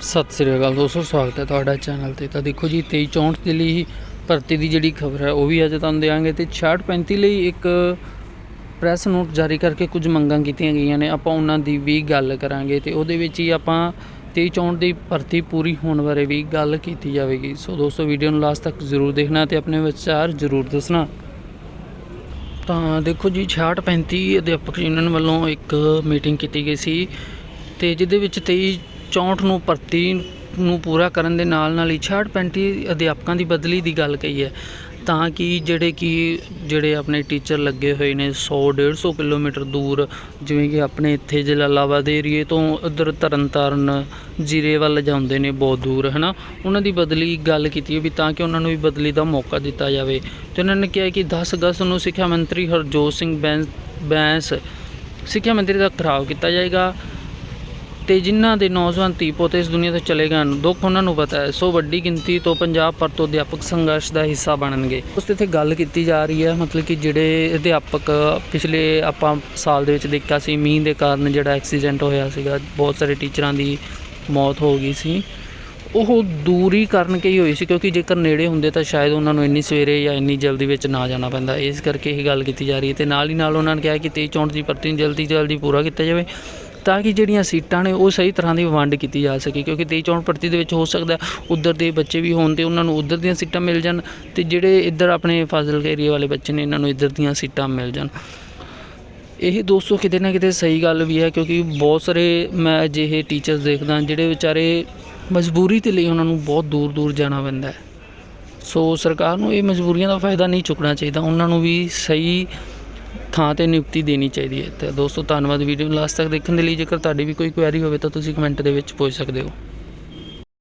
ਸਤਿ ਸ੍ਰੀ ਅਕਾਲ ਦੋਸਤੋ, ਸਵਾਗਤ ਹੈ ਤੁਹਾਡਾ ਚੈਨਲ ਤੇ। ਤਾਂ ਦੇਖੋ ਜੀ 2364 ਦੇ ਲਈ ਭਰਤੀ ਦੀ ਜਿਹੜੀ ਖਬਰ ਹੈ, ਉਹ ਵੀ ਅੱਜ ਤੁਹਾਨੂੰ ਦੇਵਾਂਗੇ ਤੇ 6635 ਲਈ ਇੱਕ ਪ੍ਰੈਸ ਨੋਟ ਜਾਰੀ ਕਰਕੇ ਕੁਝ ਮੰਗਾਂ ਕੀਤੀਆਂ ਗਈਆਂ ਨੇ। ਆਪਾਂ ਉਹਨਾਂ ਦੀ ਵੀ ਗੱਲ ਕਰਾਂਗੇ ਤੇ ਉਹਦੇ ਵਿੱਚ ਹੀ ਆਪਾਂ 2364 ਦੀ ਭਰਤੀ ਪੂਰੀ ਹੋਣ ਬਾਰੇ ਵੀ ਗੱਲ ਕੀਤੀ ਜਾਵੇਗੀ। ਸੋ ਦੋਸਤੋ, ਵੀਡੀਓ ਨੂੰ ਲਾਸਟ ਤੱਕ ਜ਼ਰੂਰ ਦੇਖਣਾ ਤੇ ਆਪਣੇ ਵਿਚਾਰ ਜ਼ਰੂਰ ਦੱਸਣਾ। ਤਾਂ ਦੇਖੋ ਜੀ 6635 ਅਧਿਆਪਕ ਯੂਨੀਅਨ ਵੱਲੋਂ ਇੱਕ ਮੀਟਿੰਗ ਕੀਤੀ ਗਈ ਸੀ ਤੇ ਜਿਹਦੇ ਵਿੱਚ 23 64 ਨੂੰ ਭਰਤੀ ਨੂੰ ਪੂਰਾ ਕਰਨ ਦੇ ਨਾਲ ਨਾਲ ਹੀ 66 35 ਅਧਿਆਪਕਾਂ ਦੀ ਬਦਲੀ ਦੀ ਗੱਲ ਕਹੀ ਹੈ। ਤਾਂ ਕਿ ਜਿਹੜੇ ਕਿ ਜਿਹੜੇ ਆਪਣੇ ਟੀਚਰ ਲੱਗੇ ਹੋਏ ਨੇ 100 150 ਕਿਲੋਮੀਟਰ ਦੂਰ, ਜਿਵੇਂ ਕਿ ਆਪਣੇ ਇੱਥੇ ਜਲਾਲਾਬਾਦ ਏਰੀਏ ਤੋਂ ਉਧਰ ਤਰਨਤਾਰਨ ਜੀਰੇ ਵੱਲ ਜਾਂਦੇ ਨੇ ਬਹੁਤ ਦੂਰ, ਹਨਾ? ਉਹਨਾਂ ਦੀ ਬਦਲੀ ਗੱਲ ਕੀਤੀ ਹੈ ਵੀ ਤਾਂ ਕਿ ਉਹਨਾਂ ਨੂੰ ਵੀ ਬਦਲੀ ਦਾ ਮੌਕਾ ਦਿੱਤਾ ਜਾਵੇ। ਤੇ ਉਹਨਾਂ ਨੇ ਕਿਹਾ ਕਿ 10 ਅਗਸਤ ਨੂੰ ਸਿੱਖਿਆ ਮੰਤਰੀ ਹਰਜੋਤ ਸਿੰਘ ਬੈਂਸ ਬੈਂਸ ਸਿੱਖਿਆ ਮੰਤਰੀ ਦਾ ਖਰਾਬ ਕੀਤਾ ਜਾਏਗਾ। ਤੇ ਜਿਨ੍ਹਾਂ ਦੇ ਨੌਜਵਾਨ ਧੀ ਪੋਤੇ ਇਸ ਦੁਨੀਆ ਤੋਂ ਚਲੇ ਗਏ ਹਨ ਦੁੱਖ ਉਹਨਾਂ ਨੂੰ ਪਤਾ ਹੈ। ਸੋ ਵੱਡੀ ਗਿਣਤੀ ਤੋਂ ਪੰਜਾਬ ਭਰ ਤੋਂ ਅਧਿਆਪਕ ਸੰਘਰਸ਼ ਦਾ ਹਿੱਸਾ ਬਣਨਗੇ। ਉਸ ਤੇ ਇੱਥੇ ਗੱਲ ਕੀਤੀ ਜਾ ਰਹੀ ਹੈ, ਮਤਲਬ ਕਿ ਜਿਹੜੇ ਅਧਿਆਪਕ ਪਿਛਲੇ ਆਪਾਂ ਸਾਲ ਦੇ ਵਿੱਚ ਦੇਖਿਆ ਸੀ, ਮੀਂਹ ਦੇ ਕਾਰਨ ਜਿਹੜਾ ਐਕਸੀਡੈਂਟ ਹੋਇਆ ਸੀਗਾ, ਬਹੁਤ ਸਾਰੇ ਟੀਚਰਾਂ ਦੀ ਮੌਤ ਹੋ ਗਈ ਸੀ। ਉਹ ਦੂਰੀ ਕਰਨ ਕੇ ਹੀ ਹੋਈ ਸੀ, ਕਿਉਂਕਿ ਜੇਕਰ ਨੇੜੇ ਹੁੰਦੇ ਤਾਂ ਸ਼ਾਇਦ ਉਹਨਾਂ ਨੂੰ ਇੰਨੀ ਸਵੇਰੇ ਜਾਂ ਇੰਨੀ ਜਲਦੀ ਵਿੱਚ ਨਾ ਜਾਣਾ ਪੈਂਦਾ। ਇਸ ਕਰਕੇ ਇਹ ਗੱਲ ਕੀਤੀ ਜਾ ਰਹੀ ਹੈ ਤੇ ਨਾਲ ਹੀ ਨਾਲ ਉਹਨਾਂ ਨੇ ਕਿਹਾ ਕਿ 23 ਚੌਂਟ ਦੀ ਭਰਤੀ ਨੂੰ ਜਲਦੀ ਜਲਦੀ ਪੂਰਾ ਕੀਤਾ ਜਾਵੇ। ਤਾਂ ਕਿ ਜਿਹੜੀਆਂ ਸੀਟਾਂ ਨੇ ਉਹ ਸਹੀ ਤਰ੍ਹਾਂ ਦੀ ਵੰਡ ਕੀਤੀ ਜਾ ਸਕੇ, ਕਿਉਂਕਿ 23 ਚੌਂਟ ਭਰਤੀ ਦੇ ਵਿੱਚ ਹੋ ਸਕਦਾ ਉਧਰ ਦੇ ਬੱਚੇ ਵੀ ਹੋਣ ਤੇ ਉਹਨਾਂ ਨੂੰ ਉਧਰ ਦੀਆਂ ਸੀਟਾਂ ਮਿਲ ਜਾਣ ਤੇ ਜਿਹੜੇ ਇੱਧਰ ਆਪਣੇ ਫਾਜ਼ਿਲਕਾ ਏਰੀਆ ਵਾਲੇ ਬੱਚੇ ਨੇ ਇਹਨਾਂ ਨੂੰ ਇੱਧਰ ਦੀਆਂ ਸੀਟਾਂ ਮਿਲ ਜਾਣ। ਇਹ ਦੋਸਤੋ ਕਿਤੇ ਨਾ ਕਿਤੇ ਸਹੀ ਗੱਲ ਵੀ ਹੈ, ਕਿਉਂਕਿ ਬਹੁਤ ਸਾਰੇ ਮੈਂ ਅਜਿਹੇ ਟੀਚਰਸ ਦੇਖਦਾ ਜਿਹੜੇ ਵਿਚਾਰੇ ਮਜਬੂਰੀ ਦੇ ਲਈ ਉਹਨਾਂ ਨੂੰ ਬਹੁਤ ਦੂਰ ਦੂਰ ਜਾਣਾ ਪੈਂਦਾ ਹੈ। ਸੋ ਸਰਕਾਰ ਨੂੰ ਇਹ ਮਜਬੂਰੀਆਂ ਦਾ ਫਾਇਦਾ ਨਹੀਂ ਚੁੱਕਣਾ ਚਾਹੀਦਾ, ਉਹਨਾਂ ਨੂੰ ਵੀ ਸਹੀ ਥਾਂ ਤੇ ਨਿਯੁਕਤੀ ਦੇਣੀ ਚਾਹੀਦੀ ਹੈ। ਤੇ ਦੋਸਤੋ, ਧੰਨਵਾਦ ਵੀਡੀਓ ਲਾਸਟ ਤੱਕ ਦੇਖਣ ਦੇ ਲਈ। ਜੇਕਰ ਤੁਹਾਡੀ ਵੀ ਕੋਈ ਕੁਐਰੀ ਹੋਵੇ ਤਾਂ ਤੁਸੀਂ ਕਮੈਂਟ ਦੇ ਵਿੱਚ ਪੁੱਛ ਸਕਦੇ ਹੋ।